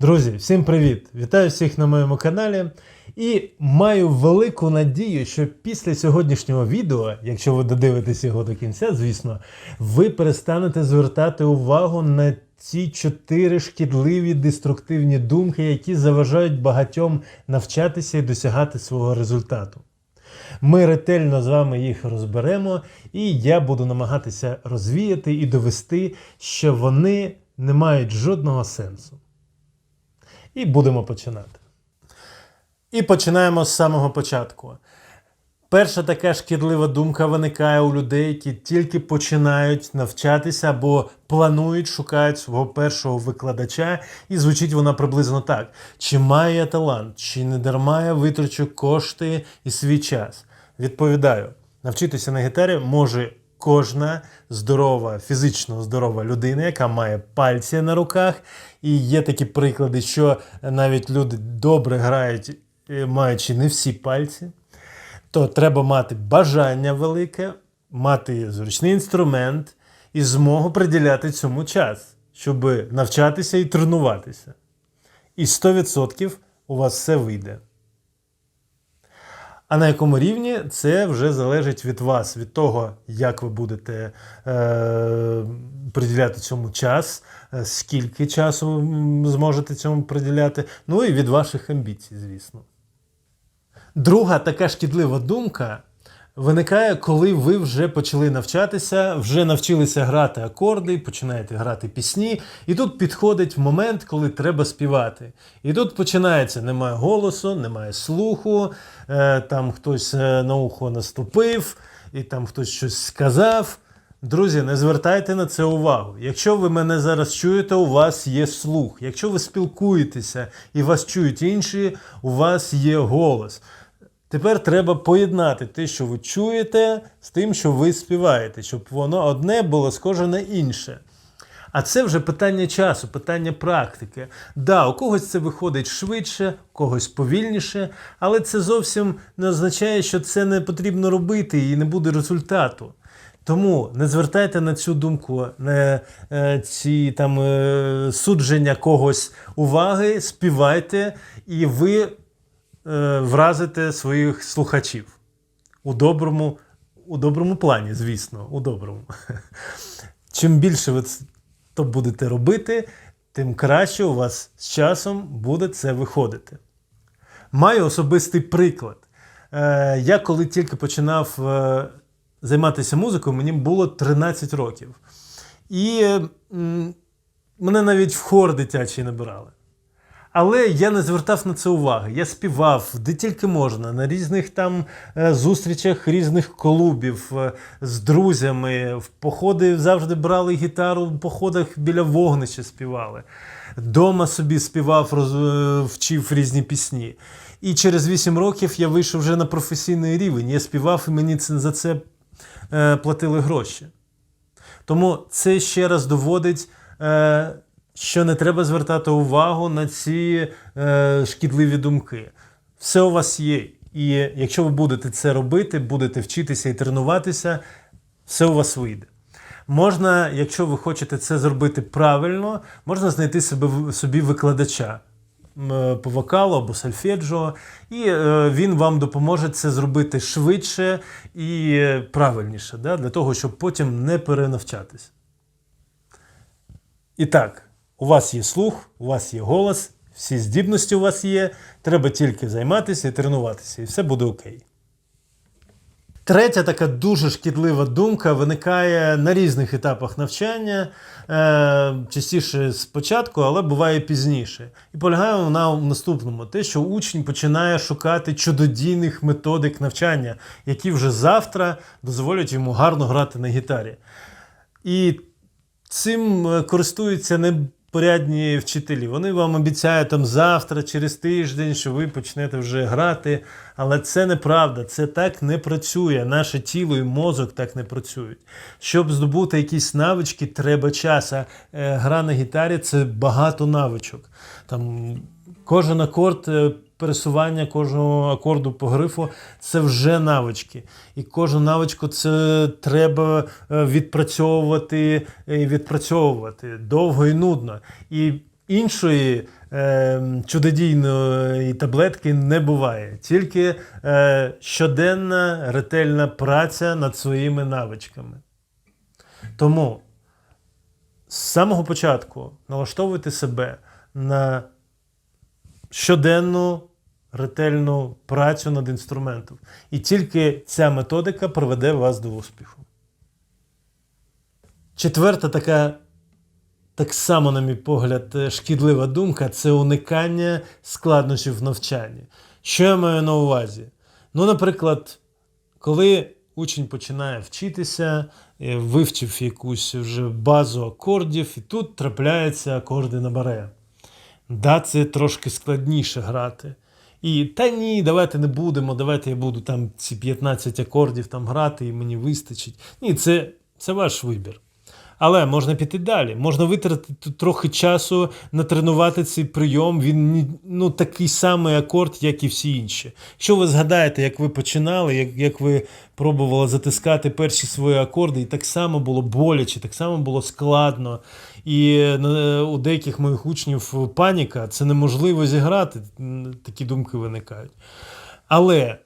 Друзі, всім привіт! Вітаю всіх на моєму каналі. І маю велику надію, що після сьогоднішнього відео, якщо ви додивитесь його до кінця, звісно, ви перестанете звертати увагу на ці чотири шкідливі деструктивні думки, які заважають багатьом навчатися і досягати свого результату. Ми ретельно з вами їх розберемо, і я буду намагатися розвіяти і довести, що вони не мають жодного сенсу. І будемо починати. І починаємо з самого початку. Перша така шкідлива думка виникає у людей, які тільки починають навчатися або планують, шукають свого першого викладача, і звучить вона приблизно так: чи маю я талант, чи не дарма я витрачу кошти і свій час. Відповідаю, навчитися на гітарі може кожна здорова, фізично здорова людина, яка має пальці на руках. І є такі приклади, що навіть люди добре грають, е, маючи не всі пальці то треба мати бажання велике, мати зручний інструмент і змогу приділяти цьому час, щоб навчатися і тренуватися. І 100% у вас все вийде. А на якому рівні це вже залежить від вас, від того, як ви будете е, приділяти цьому час, е, скільки часу ви зможете цьому приділяти, ну і від ваших амбіцій, звісно. Друга така шкідлива думка виникає, коли ви вже почали навчатися, вже навчилися грати акорди, починаєте грати пісні, і тут підходить момент, коли треба співати. І тут починається: немає голосу, немає слуху, е, там хтось е, на ухо наступив, і там хтось щось сказав. Друзі, не звертайте на це увагу. Якщо ви мене зараз чуєте, у вас є слух. Якщо ви спілкуєтеся і вас чують інші, у вас є голос. Тепер треба поєднати те, що ви чуєте, з тим, що ви співаєте, щоб воно одне було схоже на інше. А це вже питання часу, питання практики. Да, у когось це виходить швидше, у когось повільніше, але це зовсім не означає, що це не потрібно робити і не буде результату. Тому не звертайте на цю думку, на е, ці там е, судження когось уваги, співайте, і ви е, вразите своїх слухачів у доброму, у доброму плані, звісно, у доброму. Чим більше ви то будете робити, тим краще у вас з часом буде це виходити. Маю особистий приклад. Е, я коли тільки починав е, займатися музикою, мені було 13 років. І мене навіть в хор дитячий набирали. Але я не звертав на це уваги. Я співав де тільки можна, на різних там е, зустрічах різних клубів е, з друзями. В походи завжди брали гітару, в походах біля вогнища співали. Дома собі співав, роз, е, вчив різні пісні. І через 8 років я вийшов вже на професійний рівень. Я співав, і мені за це платили гроші. Тому це ще раз доводить, що не треба звертати увагу на ці е, шкідливі думки. Все у вас є. І якщо ви будете це робити, будете вчитися і тренуватися, все у вас вийде. Можна, якщо ви хочете це зробити правильно, можна знайти себе, собі викладача е, по вокалу або сольфеджіо, і е, він вам допоможе це зробити швидше і правильніше, да, для того, щоб потім не перенавчатись. І так, у вас є слух, у вас є голос, всі здібності у вас є. Треба тільки займатися і тренуватися, і все буде окей. Третя така дуже шкідлива думка виникає на різних етапах навчання, е, частіше спочатку, але буває пізніше. І полягає вона в наступному: те, що учень починає шукати чудодійних методик навчання, які вже завтра дозволять йому гарно грати на гітарі. І цим е, користуються непорядні вчителі. Вони вам обіцяють там завтра, через тиждень, що ви почнете вже грати. Але це неправда, це так не працює. Наше тіло і мозок так не працюють. Щоб здобути якісь навички, треба часу. Е, гра на гітарі це багато навичок. Там кожен акорд. Е, Пересування кожного акорду по грифу це вже навички. І кожну навичку це треба е, відпрацьовувати і відпрацьовувати довго і нудно. І іншої е, чудодійної таблетки не буває. Тільки е, щоденна ретельна праця над своїми навичками. Тому з самого початку налаштовуйте себе на щоденну ретельну працю над інструментом. І тільки ця методика приведе вас до успіху. Четверта така, так само, на мій погляд, е, шкідлива думка це уникання складнощів в навчанні. Що я маю на увазі? Ну, наприклад, коли учень починає вчитися, е, вивчив якусь вже базу акордів, і тут трапляються акорди на баре. Да, це трошки складніше грати. І та ні, давайте не будемо, давайте я буду там ці 15 акордів там грати, і мені вистачить. Ні, це, це ваш вибір. Але можна піти далі. Можна витратити трохи часу натренувати цей прийом. Він ну, такий самий акорд, як і всі інші. Якщо ви згадаєте, як ви починали, як, як ви пробували затискати перші свої акорди, і так само було боляче, так само було складно. І е, у деяких моїх учнів паніка, це неможливо зіграти. Такі думки виникають. Але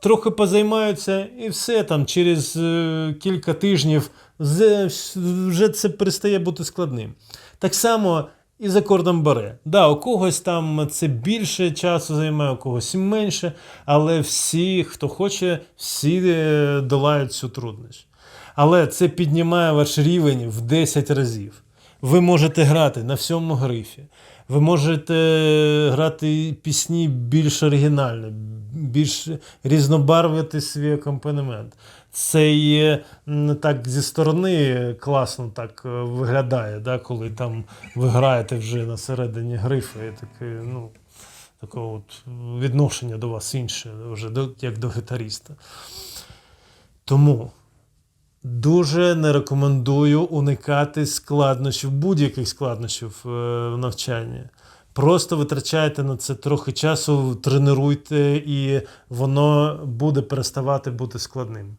трохи позаймаються, і все там через е, кілька тижнів вже це перестає бути складним. Так само і з акордом баре. Да, у когось там це більше часу займає, у когось менше, але всі, хто хоче, всі е, долають цю трудність. Але це піднімає ваш рівень в 10 разів. Ви можете грати на всьому грифі. Ви можете грати пісні більш оригінально, більш різнобарвити свій акомпанемент. Це є так зі сторони класно так е, виглядає, да, коли там ви граєте вже на середині грифу, і таке, ну, таке от відношення до вас інше, вже до, як до гітаріста. Тому Дуже не рекомендую уникати складнощів, будь-яких складнощів е, в навчанні. Просто витрачайте на це трохи часу, тренуйте, і воно буде переставати бути складним.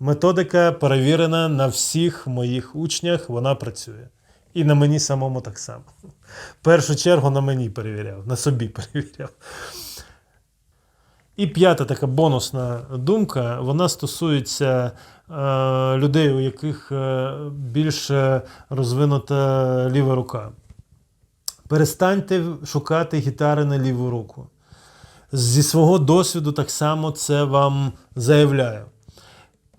Методика перевірена на всіх моїх учнях, вона працює. І на мені самому так само. В першу чергу на мені перевіряв, на собі перевіряв. І п'ята така бонусна думка, вона стосується е, людей, у яких е, більш е, розвинута ліва рука. Перестаньте шукати гітари на ліву руку. Зі свого досвіду так само це вам заявляю.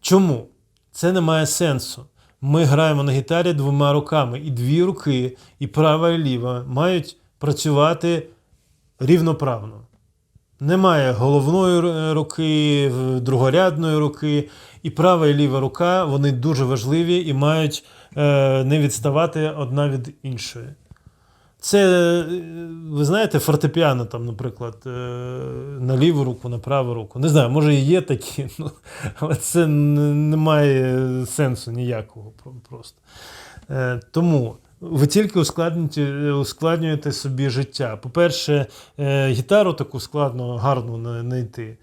Чому? Це не має сенсу. Ми граємо на гітарі двома руками, і дві руки, і права, і ліва, мають працювати рівноправно. Немає головної руки, другорядної руки, і права і ліва рука вони дуже важливі і мають е, не відставати одна від іншої. Це, е, ви знаєте, фортепіано, там, наприклад, е, на ліву руку, на праву руку. Не знаю, може і є такі, ну, але це не має сенсу ніякого просто. Е, Тому ви тільки ускладнюєте, ускладнюєте собі життя. По-перше, гітару таку складно, гарну знайти,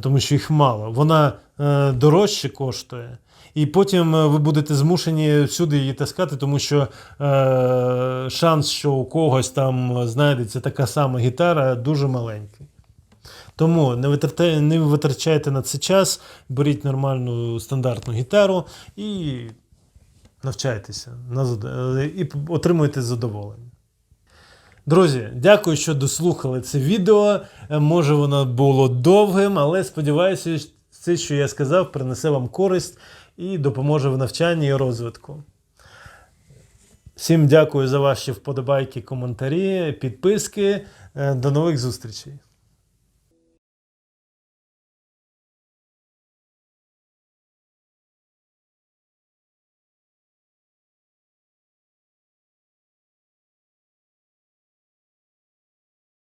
тому що їх мало. Вона е, дорожче коштує. І потім е, ви будете змушені всюди її таскати, тому що е, шанс, що у когось там знайдеться така сама гітара, дуже маленький. Тому не витрачайте, не витрачайте на це час, беріть нормальну стандартну гітару і навчайтеся е, і отримуйте задоволення. Друзі, дякую, що дослухали це відео. Е, Може, воно було довгим, але сподіваюся, все, що я сказав, принесе вам користь і допоможе в навчанні і розвитку. Всім дякую за ваші вподобайки, коментарі, підписки. Е, До нових зустрічей!